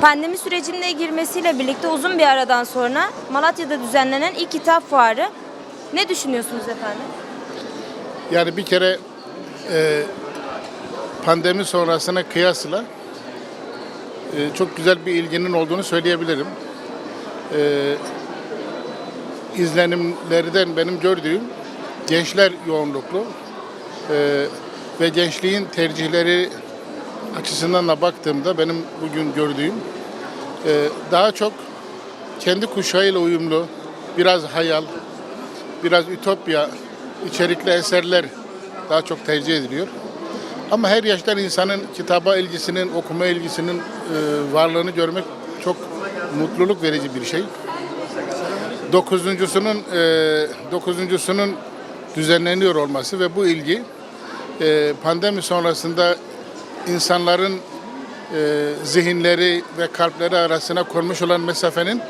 Pandemi sürecine girmesiyle birlikte uzun bir aradan sonra Malatya'da düzenlenen ilk kitap fuarı. Ne düşünüyorsunuz efendim? Yani bir kere e, pandemi sonrasına kıyasla e, çok güzel bir ilginin olduğunu söyleyebilirim. E, izlenimlerden benim gördüğüm gençler yoğunluklu e, ve gençliğin tercihleri açısından da baktığımda benim bugün gördüğüm e, daha çok kendi kuşağıyla uyumlu, biraz hayal, biraz ütopya içerikli eserler daha çok tercih ediliyor. Ama her yaştan insanın kitaba ilgisinin, okuma ilgisinin e, varlığını görmek çok mutluluk verici bir şey. Dokuzuncusunun e, dokuzuncusunun düzenleniyor olması ve bu ilgi e, pandemi sonrasında insanların e, zihinleri ve kalpleri arasına konmuş olan mesafenin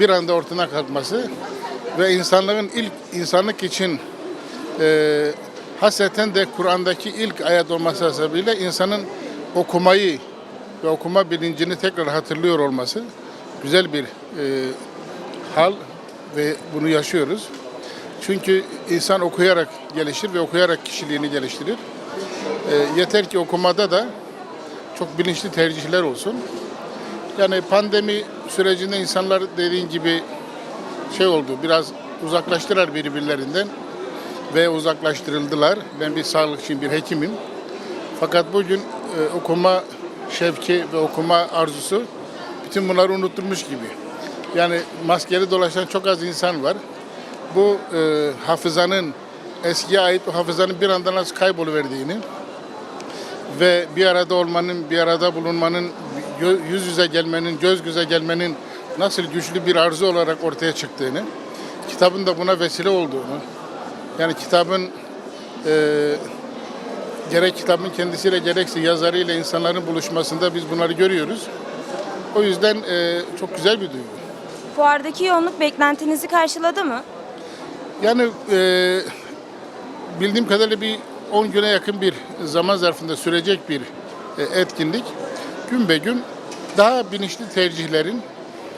bir anda ortadan kalkması ve insanlığın ilk insanlık için e, hasreten de Kur'an'daki ilk ayet olması sebebiyle insanın okumayı ve okuma bilincini tekrar hatırlıyor olması güzel bir e, hal ve bunu yaşıyoruz. Çünkü insan okuyarak gelişir ve okuyarak kişiliğini geliştirir. E, yeter ki okumada da çok bilinçli tercihler olsun. Yani pandemi sürecinde insanlar dediğin gibi şey oldu, biraz uzaklaştılar birbirlerinden ve uzaklaştırıldılar. Ben bir sağlıkçıyım, bir hekimim. Fakat bugün e, okuma şevki ve okuma arzusu bütün bunları unutturmuş gibi. Yani maskeli dolaşan çok az insan var. Bu e, hafızanın, eskiye ait o hafızanın bir anda nasıl kayboluverdiğini ve bir arada olmanın, bir arada bulunmanın, yüz yüze gelmenin, göz göze gelmenin nasıl güçlü bir arzu olarak ortaya çıktığını, kitabın da buna vesile olduğunu, yani kitabın e, gerek kitabın kendisiyle gerekse yazarıyla insanların buluşmasında biz bunları görüyoruz. O yüzden e, çok güzel bir duygu. Fuardaki yoğunluk beklentinizi karşıladı mı? Yani e, bildiğim kadarıyla bir 10 güne yakın bir zaman zarfında sürecek bir e, etkinlik. Gün be gün daha bilinçli tercihlerin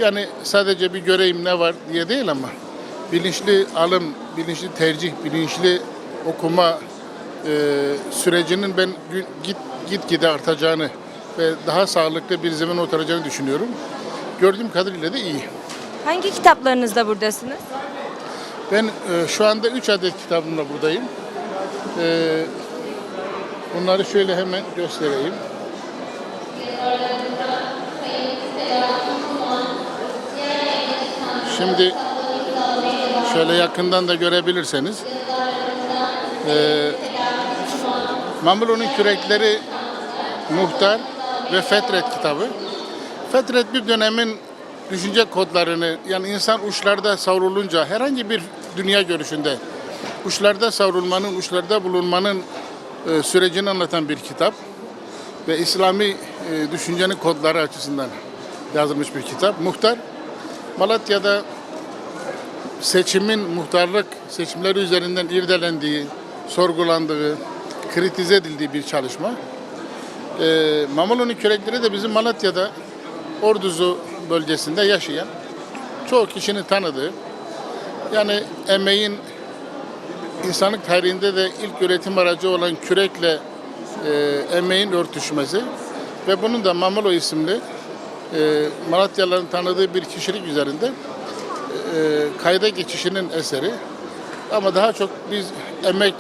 yani sadece bir göreyim ne var diye değil ama bilinçli alım, bilinçli tercih, bilinçli okuma e, sürecinin ben gün, git gitgide artacağını ve daha sağlıklı bir zemin oturacağını düşünüyorum. Gördüğüm kadarıyla da iyi. Hangi kitaplarınızda buradasınız? Ben e, şu anda 3 adet kitabımla buradayım. E, bunları şöyle hemen göstereyim. Şimdi şöyle yakından da görebilirseniz e, Mamulo'nun Kürekleri Muhtar ve Fetret kitabı. Fetret bir dönemin düşünce kodlarını yani insan uçlarda savrulunca herhangi bir dünya görüşünde uçlarda savrulmanın, uçlarda bulunmanın e, sürecini anlatan bir kitap ve İslami e, düşüncenin kodları açısından yazılmış bir kitap. Muhtar Malatya'da seçimin muhtarlık seçimleri üzerinden irdelendiği, sorgulandığı, kritize edildiği bir çalışma. E, Mamulun'un kürekleri de bizim Malatya'da Orduzu bölgesinde yaşayan çoğu kişinin tanıdığı yani emeğin insanlık tarihinde de ilk üretim aracı olan kürekle e, emeğin örtüşmesi ve bunun da Mamulo isimli e, Malatyalıların tanıdığı bir kişilik üzerinde e, kayda geçişinin eseri. Ama daha çok biz emek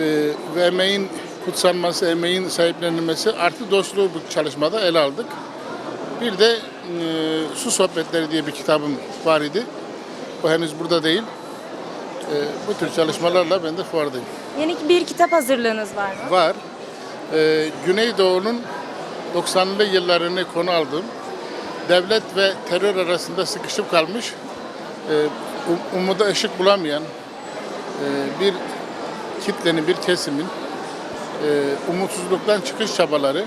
e, ve emeğin kutsanması, emeğin sahiplenilmesi artı dostluğu bu çalışmada ele aldık. Bir de e, Su Sohbetleri diye bir kitabım var idi. O henüz burada değil. E, bu tür çalışmalarla ben de fuardayım. Yeni bir kitap hazırlığınız var mı? Var. E, Güneydoğu'nun 90'lı yıllarını konu aldığım devlet ve terör arasında sıkışıp kalmış, e, um- umuda ışık bulamayan e, bir kitlenin, bir kesimin e, umutsuzluktan çıkış çabaları,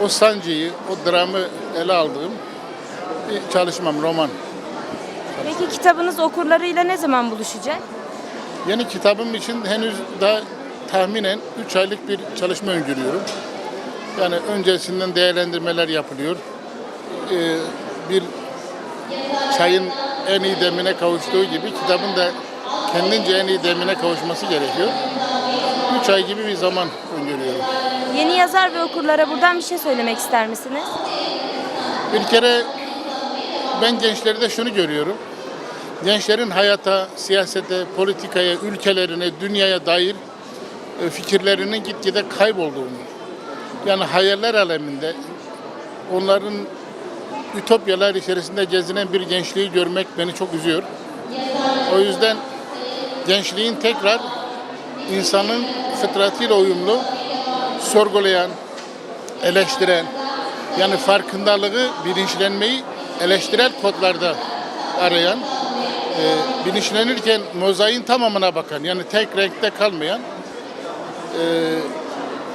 o sancıyı, o dramı ele aldığım bir çalışmam, roman. Peki kitabınız okurlarıyla ne zaman buluşacak? Yeni kitabım için henüz daha tahminen 3 aylık bir çalışma öngörüyorum. Yani öncesinden değerlendirmeler yapılıyor. e, bir çayın en iyi demine kavuştuğu gibi kitabın da kendince en iyi demine kavuşması gerekiyor. 3 ay gibi bir zaman öngörüyorum. Yeni yazar ve okurlara buradan bir şey söylemek ister misiniz? Bir kere ben gençlerde şunu görüyorum. Gençlerin hayata, siyasete, politikaya, ülkelerine, dünyaya dair e, fikirlerinin gitgide kaybolduğunu. Yani hayaller aleminde onların ütopyalar içerisinde gezinen bir gençliği görmek beni çok üzüyor. O yüzden gençliğin tekrar insanın fıtratıyla uyumlu, sorgulayan, eleştiren, yani farkındalığı, bilinçlenmeyi eleştirel kodlarda arayan, e, bilinçlenirken mozaiğin tamamına bakan, yani tek renkte kalmayan e,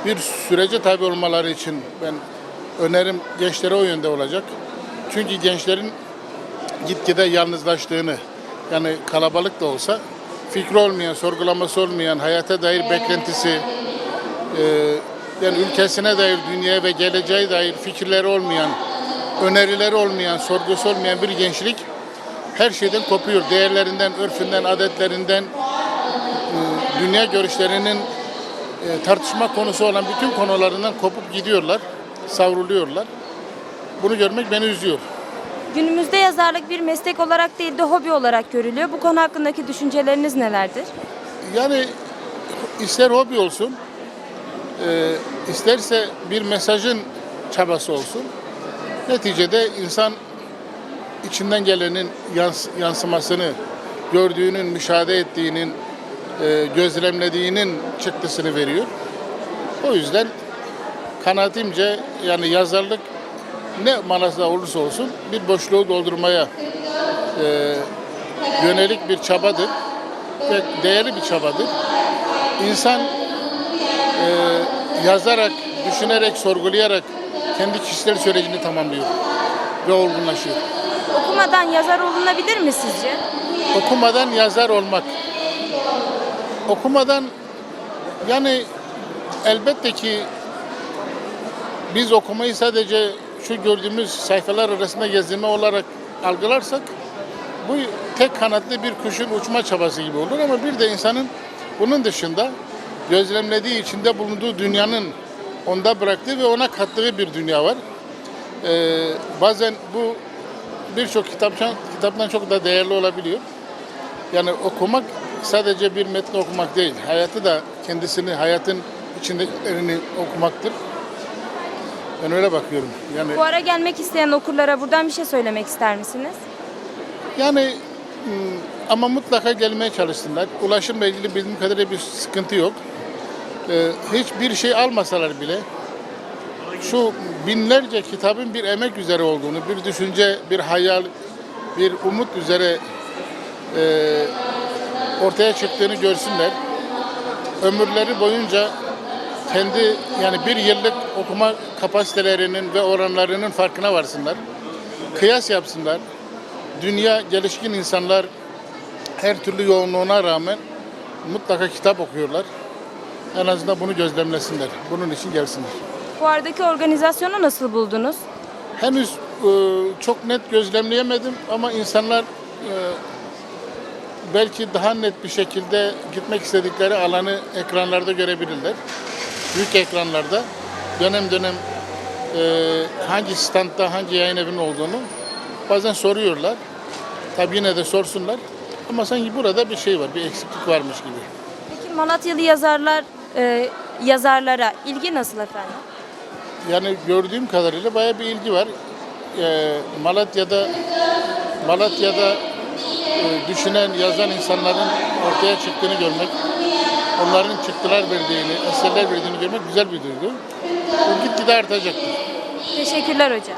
bir sürece tabi olmaları için ben önerim gençlere o yönde olacak. Çünkü gençlerin gitgide yalnızlaştığını, yani kalabalık da olsa fikri olmayan, sorgulaması olmayan, hayata dair beklentisi, e, yani ülkesine dair, dünyaya ve geleceğe dair fikirleri olmayan, önerileri olmayan, sorgusu olmayan bir gençlik her şeyden kopuyor. Değerlerinden, örfünden, adetlerinden, e, dünya görüşlerinin e, tartışma konusu olan bütün konularından kopup gidiyorlar, savruluyorlar. Bunu görmek beni üzüyor. Günümüzde yazarlık bir meslek olarak değil de hobi olarak görülüyor. Bu konu hakkındaki düşünceleriniz nelerdir? Yani ister hobi olsun, e, isterse bir mesajın çabası olsun. Neticede insan içinden gelenin yans- yansımasını, gördüğünün, müşahede ettiğinin, e, gözlemlediğinin çıktısını veriyor. O yüzden kanaatimce yani yazarlık ne manasında olursa olsun bir boşluğu doldurmaya e, yönelik bir çabadır ve değerli bir çabadır. İnsan e, yazarak, düşünerek, sorgulayarak kendi kişisel sürecini tamamlıyor ve olgunlaşıyor. Okumadan yazar olunabilir mi sizce? Okumadan yazar olmak. Okumadan yani elbette ki biz okumayı sadece şu gördüğümüz sayfalar arasında gezinme olarak algılarsak bu tek kanatlı bir kuşun uçma çabası gibi olur ama bir de insanın bunun dışında gözlemlediği içinde bulunduğu dünyanın onda bıraktığı ve ona kattığı bir dünya var. Ee, bazen bu birçok kitaptan, kitaptan çok da değerli olabiliyor. Yani okumak sadece bir metni okumak değil, hayatı da kendisini, hayatın içindekilerini okumaktır. Ben öyle bakıyorum. Yani Fuara gelmek isteyen okurlara buradan bir şey söylemek ister misiniz? Yani ama mutlaka gelmeye çalışsınlar. Ulaşımla ilgili bildiğim kadarıyla bir sıkıntı yok. Ee, hiçbir şey almasalar bile şu binlerce kitabın bir emek üzere olduğunu, bir düşünce, bir hayal, bir umut üzere e, ortaya çıktığını görsünler. Ömürleri boyunca kendi yani bir yıllık okuma kapasitelerinin ve oranlarının farkına varsınlar. Kıyas yapsınlar dünya gelişkin insanlar her türlü yoğunluğuna rağmen mutlaka kitap okuyorlar. En azından bunu gözlemlesinler. Bunun için gelsinler. Fuardaki organizasyonu nasıl buldunuz? Henüz e, çok net gözlemleyemedim ama insanlar e, belki daha net bir şekilde gitmek istedikleri alanı ekranlarda görebilirler. Büyük ekranlarda dönem dönem e, hangi standta hangi yayın evinin olduğunu bazen soruyorlar. Tabii yine de sorsunlar. Ama sanki burada bir şey var, bir eksiklik varmış gibi. Peki Malatyalı yazarlar e, yazarlara ilgi nasıl efendim? Yani gördüğüm kadarıyla bayağı bir ilgi var. Ee, Malatya'da Malatya'da e, düşünen, yazan insanların ortaya çıktığını görmek, onların çıktılar verdiğini, eserler verdiğini görmek güzel bir duygu. Bu gitgide artacaktır. Teşekkürler hocam.